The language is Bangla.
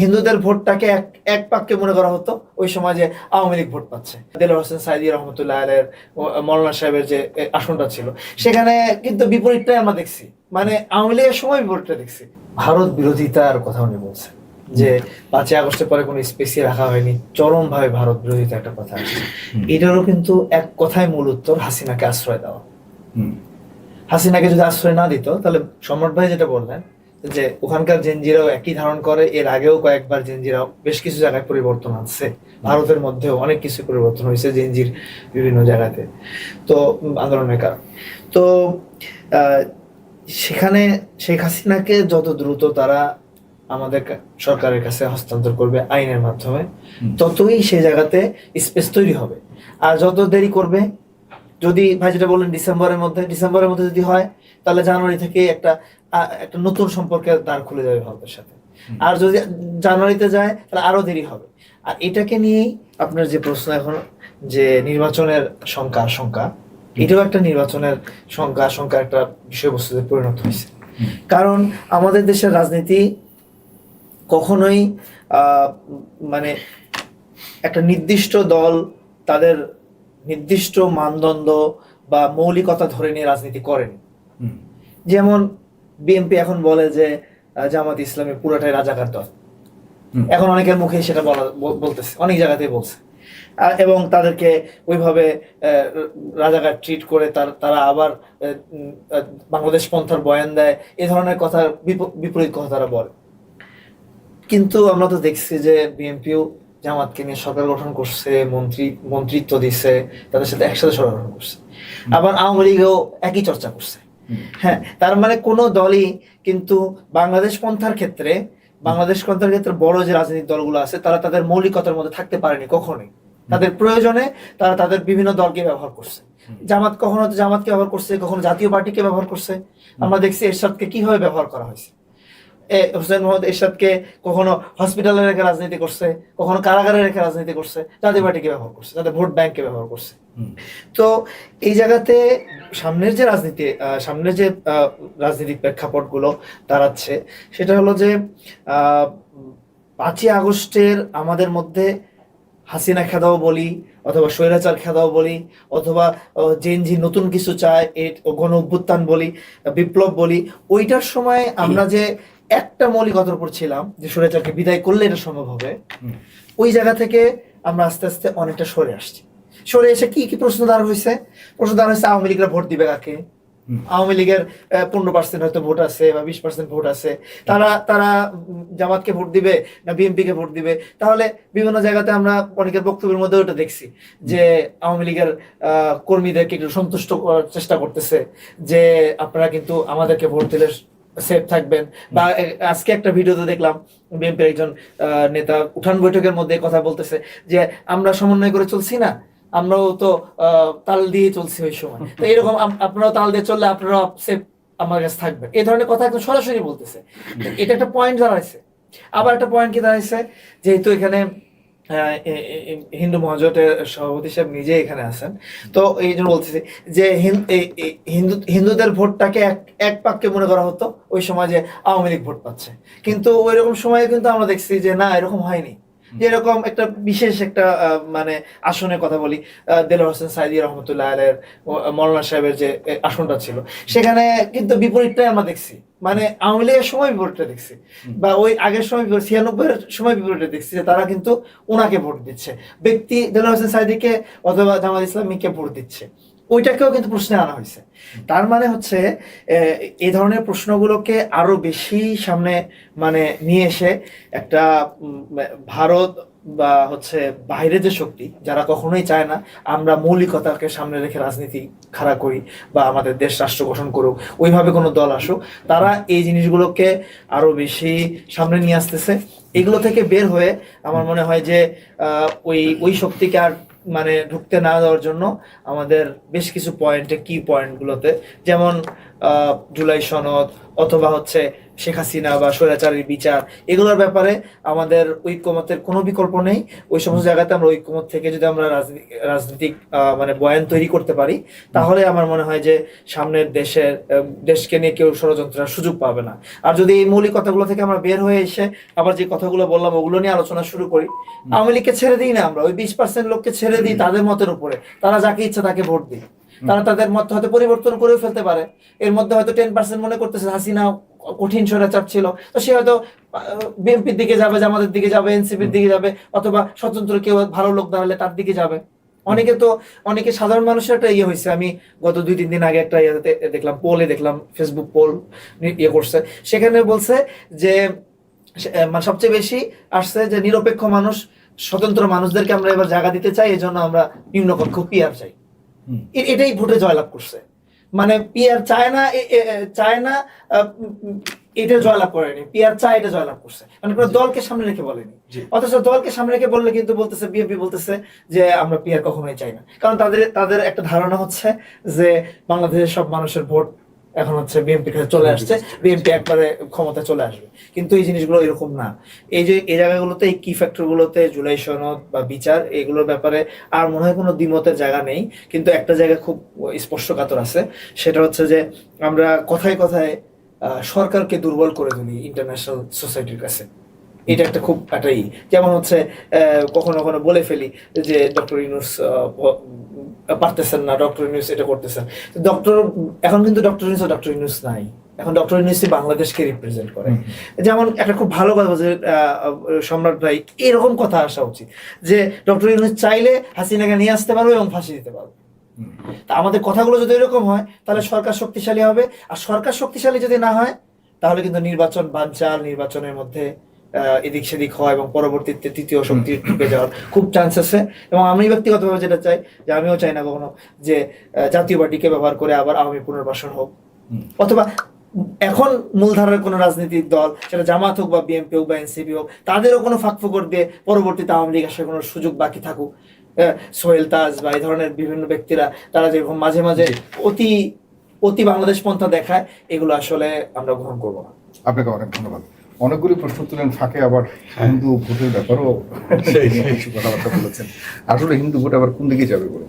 হিন্দুদের ভোটটাকে এক এক পাককে মনে করা হতো ওই সময় যে আওয়ামী লীগ ভোট পাচ্ছে। দেলোয়ার হোসেন সাইদি রহমতুল্লাহ আলের মৌলানা সাহেবের যে আসনটা ছিল। সেখানে কিন্তু বিপরীতটাই আমরা দেখছি। মানে আওয়ামী লীগের সময় বিপরীতটা দেখছি। ভারত বিরোধিতার কথা উনি বলছেন যে পাঁচই আগস্টের পরে কোনো স্পেসি রাখা হয়নি। চরম ভাবে ভারত বিরোধিতা একটা কথা আছে। এটারও কিন্তু এক কথায় মূল উত্তর হাসিনাকে আশ্রয় দেওয়া। হাসিনাকে যদি আশ্রয় না দিত তাহলে সম্রাট ভাই যেটা বললেন যে ওখানকার জেনজিরাও একই ধারণ করে এর আগেও কয়েকবার জেনজিরাও বেশ কিছু জায়গায় পরিবর্তন আছে ভারতের মধ্যেও অনেক কিছু পরিবর্তন হয়েছে জেনজির বিভিন্ন জায়গাতে। তো আন্দোলনের কারণে। তো সেখানে শেখ হাসিনাকে যত দ্রুত তারা আমাদের সরকারের কাছে হস্তান্তর করবে আইনের মাধ্যমে ততই সেই জায়গাতে স্পেস তৈরি হবে। আর যত দেরি করবে যদি ভাই যেটা বললেন ডিসেম্বরের মধ্যে ডিসেম্বরের মধ্যে যদি হয় তাহলে জানুয়ারি থেকে একটা একটা নতুন সম্পর্কের দ্বার খুলে যাবে ভারতের সাথে। আর যদি জানুয়ারিতে যায় তাহলে আরও দেরি হবে। আর এটাকে নিয়েই আপনার যে প্রশ্ন এখন যে নির্বাচনের শঙ্কা আশঙ্কা এটাও একটা নির্বাচনের শঙ্কা আশঙ্কা একটা বিষয়বস্তুতে পরিণত হয়েছে। কারণ আমাদের দেশের রাজনীতি কখনোই আহ, মানে একটা নির্দিষ্ট দল তাদের নির্দিষ্ট মানদণ্ড বা মৌলিকতা ধরে নিয়ে রাজনীতি করেনি। যেমন বিএনপি এখন বলে যে জামাত ইসলামী পুরোটাই রাজাকার দল। এখন অনেকের মুখে সেটা বলা বলতেছে অনেক জায়গাতেই বলছে। এবং তাদেরকে ওইভাবে রাজাকার ট্রিট করে তার তারা আবার বাংলাদেশ পন্থার বয়ান দেয় এ ধরনের কথা বিপ- বিপরীত কথা তারা বলে। কিন্তু আমরা তো দেখছি যে বিএনপিও জামাতকে নিয়ে সরকার গঠন করছে মন্ত্রী মন্ত্রিত্ব দিছে তাদের সাথে একসাথে সরকার গঠন করছে। আবার আওয়ামী লীগও একই চর্চা করছে। হ্যাঁ তার মানে কোনো দলই কিন্তু বাংলাদেশ পন্থার ক্ষেত্রে বাংলাদেশ পন্থার ক্ষেত্রে বড় যে রাজনৈতিক দলগুলো আছে তারা তাদের মৌলিকতার মধ্যে থাকতে পারেনি কখনোই। তাদের প্রয়োজনে তারা তাদের বিভিন্ন দলকে ব্যবহার করছে। জামাত কখনো জামাতকে ব্যবহার করছে কখনো জাতীয় পার্টিকে ব্যবহার করছে। আমরা দেখছি এরশাদকে কীভাবে ব্যবহার করা হয়েছে। হোসেন মোহাম্মদ এরশাদকে কখনো হসপিটালে রেখে রাজনীতি করছে কখনো কারাগারে রেখে রাজনীতি করছে জাতীয় পার্টিকে ব্যবহার করছে তাদের ভোট ব্যাংককে ব্যবহার করছে। তো এই জায়গাতে সামনের যে রাজনীতি সামনের যে রাজনৈতিক প্রেক্ষাপটগুলো দাঁড়াচ্ছে সেটা হলো যে আহ, পাঁচই আগস্টের আমাদের মধ্যে হাসিনা খেদাও বলি অথবা স্বৈরাচার খেদাও বলি অথবা জেনজি নতুন কিছু চায় এ গণ অভ্যুত্থান বলি বিপ্লব বলি ওইটার সময় আমরা যে একটা মৌলিকতার উপর ছিলাম যে স্বৈরাচারকে বিদায় করলে এটা সম্ভব হবে। ওই জায়গা থেকে আমরা আস্তে আস্তে অনেকটা সরে আসছি। সরে এসে কি কি প্রশ্ন দাঁড় হয়েছে? প্রশ্ন দাঁড় হয়েছে আওয়ামী লীগরা ভোট দিবে কাকে? আওয়ামী লীগের পনেরো পার্সেন্ট হয়তো ভোট আছে বা বিশ পার্সেন্ট ভোট আছে। তারা তারা জামাতকে ভোট দিবে না বিএনপি কে ভোট দিবে? তাহলে বিভিন্ন জায়গাতে আমরা অনেকের বক্তব্যের মধ্যে ওটা দেখছি যে আওয়ামী লীগের আহ, কর্মীদেরকে একটু সন্তুষ্ট করার চেষ্টা করতেছে যে আপনারা কিন্তু আমাদেরকে ভোট দিলে সেফ থাকবেন। বা আজকে একটা ভিডিওতে দেখলাম বিএনপির একজন নেতা উঠান বৈঠকের মধ্যে কথা বলতেছে যে, আমরা সমন্বয় করে চলছি না, আমরাও তো তাল দিয়ে চলছি ওই সময়। তো এরকম আপনারাও তাল দিয়ে চললে আপনারা সেফ আমার কাছে থাকবেন। এই ধরনের কথা একদম সরাসরি বলতেছে। এটা একটা পয়েন্ট দাঁড়াইছে। আবার একটা পয়েন্ট কি দাঁড়াইছে? যেহেতু এখানে হিন্দু মহাজোটের সভাপতি সাহেব নিজে এখানে আছেন। তো এই জন্য বলতেছি যে হিন্দু, হিন্দুদের ভোটটাকে এক এক পাককে মনে করা হতো ওই সময় যে আওয়ামী লীগ ভোট পাচ্ছে। কিন্তু ওই রকম সময়ে কিন্তু আমরা দেখছি যে না, এরকম হয়নি। যেরকম একটা বিশেষ একটা মানে আসনের কথা বলি দেলোয়ার হোসেন সাইদি রহমতুল্লাহ আলের মৌলানা সাহেবের যে আসনটা ছিল। সেখানে কিন্তু বিপরীতটাই আমরা দেখছি। মানে আওয়ামী লীগের সময় বিপরীতটা দেখছি। বা ওই আগের সময় ছিয়ানব্বই এর সময় বিপরীতটা দেখছি যে তারা কিন্তু ওনাকে ভোট দিচ্ছে। ব্যক্তি দেলোয়ার হোসেন সাইদিকে অথবা জামাত ইসলামীকে ভোট দিচ্ছে। ওইটাকেও কিন্তু প্রশ্নে আনা হয়েছে। তার মানে হচ্ছে এই ধরনের প্রশ্নগুলোকে আরও বেশি সামনে মানে নিয়ে এসে একটা ভারত বা হচ্ছে বাইরে যে শক্তি, যারা কখনোই চায় না আমরা মৌলিকতাকে সামনে রেখে রাজনীতি খাড়া করি বা আমাদের দেশ রাষ্ট্র গঠন করুক, ওইভাবে কোনো দল আসুক, তারা এই জিনিসগুলোকে আরও বেশি সামনে নিয়ে আসতেছে। এগুলো থেকে বের হয়ে আমার মনে হয় যে ওই ওই শক্তিকে আর মানে ঢুকতে না দেওয়ার জন্য আমাদের বেশ কিছু পয়েন্টে কি পয়েন্টগুলোতে যেমন জুলাই সনদ, অথবা হচ্ছে শেখ হাসিনা বা স্বৈরাচারীর বিচার এগুলোর ব্যাপারে আমাদের ঐক্যমতের কোনো বিকল্প নেই। ওই সমস্ত জায়গাতে আমরা ঐক্যমত থেকে যদি আমরা রাজনী- রাজনীতিক মানে বয়ান তৈরি করতে পারি তাহলে আমার মনে হয় যে সামনের দেশের দেশকে নিয়ে কেউ ষড়যন্ত্রের সুযোগ পাবে না। আর যদি এই মৌলিক কথাগুলো থেকে আমরা বের হয়ে এসে আবার যে কথাগুলো বললাম ওগুলো নিয়ে আলোচনা শুরু করি আওয়ামী লীগকে ছেড়ে দিই না আমরা। ওই বিশ পার্সেন্ট লোককে ছেড়ে দিই তাদের মতের উপরে। তারা যাকে ইচ্ছা তাকে ভোট দিই তারা তাদের মত হয়তো পরিবর্তন করেও ফেলতে পারে। এর মধ্যে হয়তো টেন পার্সেন্ট মনে করতেছে হাসিনা কঠিন স্বৈরাচার ছিল। তো সে হয়তো বিএনপির দিকে যাবে জামাতের দিকে যাবে এনসিপির দিকে যাবে অথবা স্বতন্ত্র কেউ ভালো লোক দাঁড়ালে তার দিকে যাবে। অনেকে তো অনেকে সাধারণ মানুষের একটা ইয়ে হয়েছে। আমি গত দুই তিন দিন আগে একটা ইয়েতে দেখলাম পোলে দেখলাম ফেসবুক পোল ইয়ে করছে। সেখানে বলছে যে মানে সবচেয়ে বেশি আসছে যে নিরপেক্ষ মানুষ স্বতন্ত্র মানুষদেরকে আমরা এবার জায়গা দিতে চাই এই জন্য আমরা নিম্নকক্ষ পিয়ার চাই। এটাই ভোটে জয়লাভ করছে। মানে পিয়ার চায় না চায় না এটা জয়লাভ করেনি। পিয়ার চায় এটা জয়লাভ করছে। মানে পুরো দলকে সামনে রেখে বলেনি। অথচ দলকে সামনে রেখে বললে কিন্তু বলতেছে বিএপি বলতেছে যে আমরা পিয়ার কখনোই চাই না। কারণ তাদের তাদের একটা ধারণা হচ্ছে যে বাংলাদেশের সব মানুষের ভোট এখন হচ্ছে বিএনপি কাছে চলে আসছে বিএনপি একবারে ক্ষমতায় চলে আসবে। কিন্তু এই জিনিসগুলো এরকম না। এই যে, এই জায়গাগুলোতে, এই কি ফ্যাক্টর গুলোতে জুলাই সনদ বা বিচার, এগুলোর ব্যাপারে আর মনে হয় কোনো দ্বিমতের জায়গা নেই। কিন্তু একটা জায়গা খুব স্পষ্টকাতর আছে, সেটা হচ্ছে যে আমরা কথায় কথায় সরকারকে দুর্বল করে তুলি ইন্টারন্যাশনাল সোসাইটির কাছে। এটা একটা খুব একটা যেমন হচ্ছে কখনো কখনো বলে ফেলি যে ডক্টর ইউনুস পারতেছেন না ডক্টর ইউনুস এটা করতেছেন। ডক্টর এখন কিন্তু ডক্টর ইউনুস ডক্টর ইউনুস নাই। এখন ডক্টর ইউনুসই বাংলাদেশকে রিপ্রেজেন্ট করে। যেমন একটা খুব ভালো কথা যে সম্রাট ভাই এরকম কথা আসা উচিত যে ডক্টর ইউনুস চাইলে হাসিনাকে নিয়ে আসতে পারবে এবং ফাঁসি দিতে পারবে। তা আমাদের কথাগুলো যদি এরকম হয় তাহলে সরকার শক্তিশালী হবে। আর সরকার শক্তিশালী যদি না হয় তাহলে কিন্তু নির্বাচন বানচাল নির্বাচনের মধ্যে এদিক সেদিক হয় এবং পরবর্তীতে তৃতীয় শক্তি ঢুকে যাওয়ার খুব চান্স আছে। এবং আমি ব্যক্তিগতভাবে যেটা চাই যে আমিও চাই না কখনো যে জাতীয় পার্টিকে ব্যবহার করে আবার আওয়ামী পুনর্বাসন হোক। অথবা এখন মূলধারার কোনো রাজনৈতিক দল সেটা জামাত হোক বা বিএনপি হোক বা এনসিপি হোক তাদেরও কোনো ফাঁক ফোকর দিয়ে পরবর্তীতে আওয়ামী লীগ আসার কোনো সুযোগ বাকি থাকুক। সোহেল তাজ বা এই ধরনের বিভিন্ন ব্যক্তিরা তারা যেরকম মাঝে মাঝে অতি অতি বাংলাদেশ পন্থা দেখায় এগুলো আসলে আমরা গ্রহণ করব না। আপনাকে অনেক ধন্যবাদ। অনেকগুলি প্রশ্ন তুলেন ফাঁকে আবার হিন্দু ভোটের ব্যাপারও। কিছু কথাবার্তা বলেছেন। আসলে হিন্দু ভোট আবার কোন দিকে যাবে বলে